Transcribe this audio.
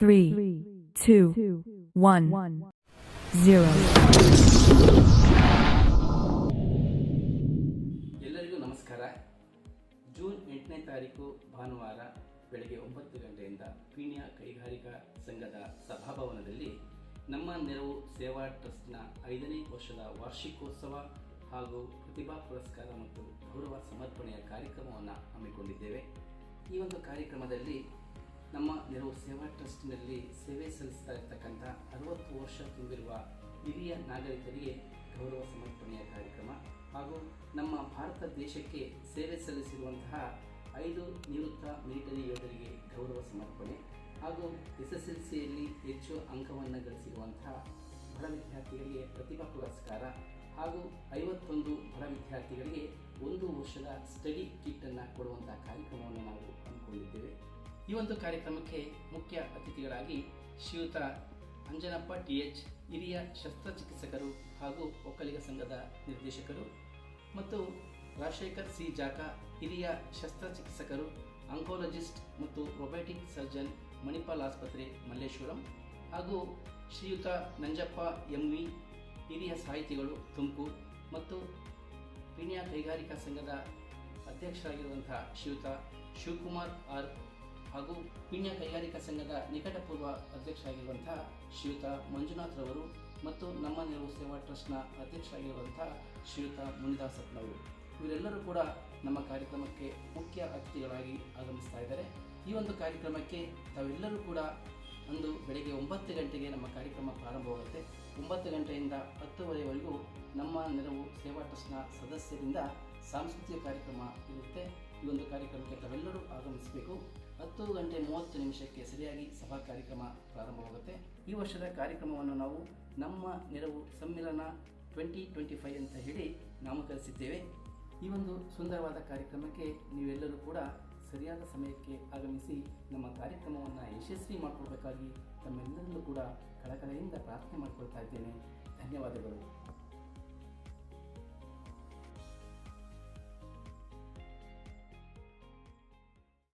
three, two, one, zero. ಎಲ್ಲರಿಗೂ ನಮಸ್ಕಾರ June ಎಂಟನೇ ತಾರೀಕು ಭಾನುವಾರ ಬೆಳಗ್ಗೆ ಒಂಬತ್ತು ಗಂಟೆಯಿಂದ ಪೀಣ್ಯ ಕೈಗಾರಿಕಾ ಸಂಘದ ಸಭಾಭವನದಲ್ಲಿ ನಮ್ಮ ನೆರವು ಸೇವಾ ಟ್ರಸ್ಟ್ನ ಐದನೇ ವರ್ಷದ ವಾರ್ಷಿಕೋತ್ಸವ ಹಾಗೂ ಪ್ರತಿಭಾ ಪುರಸ್ಕಾರ ಮತ್ತು ಗೌರವ ಸಮರ್ಪಣೆಯ ಕಾರ್ಯಕ್ರಮವನ್ನು ಹಮ್ಮಿಕೊಂಡಿದ್ದೇವೆ ಈ ಒಂದು ಕಾರ್ಯಕ್ರಮದಲ್ಲಿ ನಮ್ಮ ನೆರವು ಸೇವಾ ಟ್ರಸ್ಟ್ನಲ್ಲಿ ಸೇವೆ ಸಲ್ಲಿಸ್ತಾ ಇರ್ತಕ್ಕಂಥ ಅರವತ್ತು ವರ್ಷ ತುಂಬಿರುವ ಹಿರಿಯ ನಾಗರಿಕರಿಗೆ ಗೌರವ ಸಮರ್ಪಣೆಯ ಕಾರ್ಯಕ್ರಮ ಹಾಗೂ ನಮ್ಮ ಭಾರತ ದೇಶಕ್ಕೆ ಸೇವೆ ಸಲ್ಲಿಸಿರುವಂತಹ ಐದು ನಿವೃತ್ತ ಮಿಲಿಟರಿ ಯೋಧರಿಗೆ ಗೌರವ ಸಮರ್ಪಣೆ ಹಾಗೂ ಎಸ್ ಎಸ್ ಎಲ್ ಸಿಯಲ್ಲಿ ಹೆಚ್ಚು ಅಂಕವನ್ನು ಗಳಿಸಿರುವಂತಹ ಬಡ ವಿದ್ಯಾರ್ಥಿಗಳಿಗೆ ಪ್ರತಿಭಾ ಪುರಸ್ಕಾರ ಹಾಗೂ ಐವತ್ತೊಂದು ಬಡ ವಿದ್ಯಾರ್ಥಿಗಳಿಗೆ ಒಂದು ವರ್ಷದ ಸ್ಟಡಿ ಕಿಟ್ಟನ್ನು ಕೊಡುವಂತಹ ಕಾರ್ಯಕ್ರಮವನ್ನು ನಾವು ಹಮ್ಮಿಕೊಂಡಿದ್ದೇವೆ. ಈ ಒಂದು ಕಾರ್ಯಕ್ರಮಕ್ಕೆ ಮುಖ್ಯ ಅತಿಥಿಗಳಾಗಿ ಶ್ರೀಯುತ ಅಂಜನಪ್ಪ ಟಿ ಎಚ್ ಹಿರಿಯ ಶಸ್ತ್ರಚಿಕಿತ್ಸಕರು ಹಾಗೂ ಒಕ್ಕಲಿಗ ಸಂಘದ ನಿರ್ದೇಶಕರು ಮತ್ತು ರಾಜಶೇಖರ್ ಸಿ ಜಾಕ ಹಿರಿಯ ಶಸ್ತ್ರಚಿಕಿತ್ಸಕರು ಅಂಕೋಲಜಿಸ್ಟ್ ಮತ್ತು ರೊಬೊಟಿಕ್ ಸರ್ಜನ್ ಮಣಿಪಾಲ್ ಆಸ್ಪತ್ರೆ ಮಲ್ಲೇಶ್ವರಂ ಹಾಗೂ ಶ್ರೀಯುತ ನಂಜಪ್ಪ ಎಂ ವಿ ಹಿರಿಯ ಸಾಹಿತಿಗಳು ತುಮಕೂರು ಮತ್ತು ಪೀಣ್ಯ ಕೈಗಾರಿಕಾ ಸಂಘದ ಅಧ್ಯಕ್ಷರಾಗಿರುವಂತಹ ಶ್ರೀಯುತ ಶಿವಕುಮಾರ್ ಆರ್ ಹಾಗೂ ಪೀಣ್ಯ ಕೈಗಾರಿಕಾ ಸಂಘದ ನಿಕಟಪೂರ್ವ ಅಧ್ಯಕ್ಷರಾಗಿರುವಂತಹ ಶ್ರೀಯುತ ಮಂಜುನಾಥ್ ರವರು ಮತ್ತು ನಮ್ಮ ನೆರವು ಸೇವಾ ಟ್ರಸ್ಟ್ನ ಅಧ್ಯಕ್ಷರಾಗಿರುವಂತಹ ಶ್ರೀಯುತ ಮುನಿದಾಸತ್ನವರು ಇವರೆಲ್ಲರೂ ಕೂಡ ನಮ್ಮ ಕಾರ್ಯಕ್ರಮಕ್ಕೆ ಮುಖ್ಯ ಅತಿಥಿಗಳಾಗಿ ಆಗಮಿಸ್ತಾ ಇದ್ದಾರೆ. ಈ ಒಂದು ಕಾರ್ಯಕ್ರಮಕ್ಕೆ ತಾವೆಲ್ಲರೂ ಕೂಡ ಅಂದು ಬೆಳಗ್ಗೆ ಒಂಬತ್ತು ಗಂಟೆಗೆ ನಮ್ಮ ಕಾರ್ಯಕ್ರಮ ಪ್ರಾರಂಭವಾಗುತ್ತೆ. ಒಂಬತ್ತು ಗಂಟೆಯಿಂದ ಹತ್ತುವರೆವರೆಗೂ ನಮ್ಮ ನೆರವು ಸೇವಾ ಟ್ರಸ್ಟ್ನ ಸದಸ್ಯರಿಂದ ಸಾಂಸ್ಕೃತಿಕ ಕಾರ್ಯಕ್ರಮ ಇರುತ್ತೆ. ಈ ಒಂದು ಕಾರ್ಯಕ್ರಮಕ್ಕೆ ತಾವೆಲ್ಲರೂ ಆಗಮಿಸಬೇಕು. ಹತ್ತು ಗಂಟೆ ಮೂವತ್ತು ನಿಮಿಷಕ್ಕೆ ಸರಿಯಾಗಿ ಸಭಾ ಕಾರ್ಯಕ್ರಮ ಪ್ರಾರಂಭವಾಗುತ್ತೆ. ಈ ವರ್ಷದ ಕಾರ್ಯಕ್ರಮವನ್ನು ನಾವು ನಮ್ಮ ನೆರವು ಸಮ್ಮಿಲನ ಟ್ವೆಂಟಿ ಟ್ವೆಂಟಿ ಫೈವ್ ಅಂತ ಹೇಳಿ ನಾಮಕರಿಸಿದ್ದೇವೆ. ಈ ಒಂದು ಸುಂದರವಾದ ಕಾರ್ಯಕ್ರಮಕ್ಕೆ ನೀವೆಲ್ಲರೂ ಕೂಡ ಸರಿಯಾದ ಸಮಯಕ್ಕೆ ಆಗಮಿಸಿ ನಮ್ಮ ಕಾರ್ಯಕ್ರಮವನ್ನು ಯಶಸ್ವಿ ಮಾಡಿಕೊಡ್ಬೇಕಾಗಿ ತಮ್ಮೆಲ್ಲರಲ್ಲೂ ಕೂಡ ಕಳಕಳೆಯಿಂದ ಪ್ರಾರ್ಥನೆ ಮಾಡಿಕೊಳ್ತಾ ಇದ್ದೇನೆ. ಧನ್ಯವಾದಗಳು.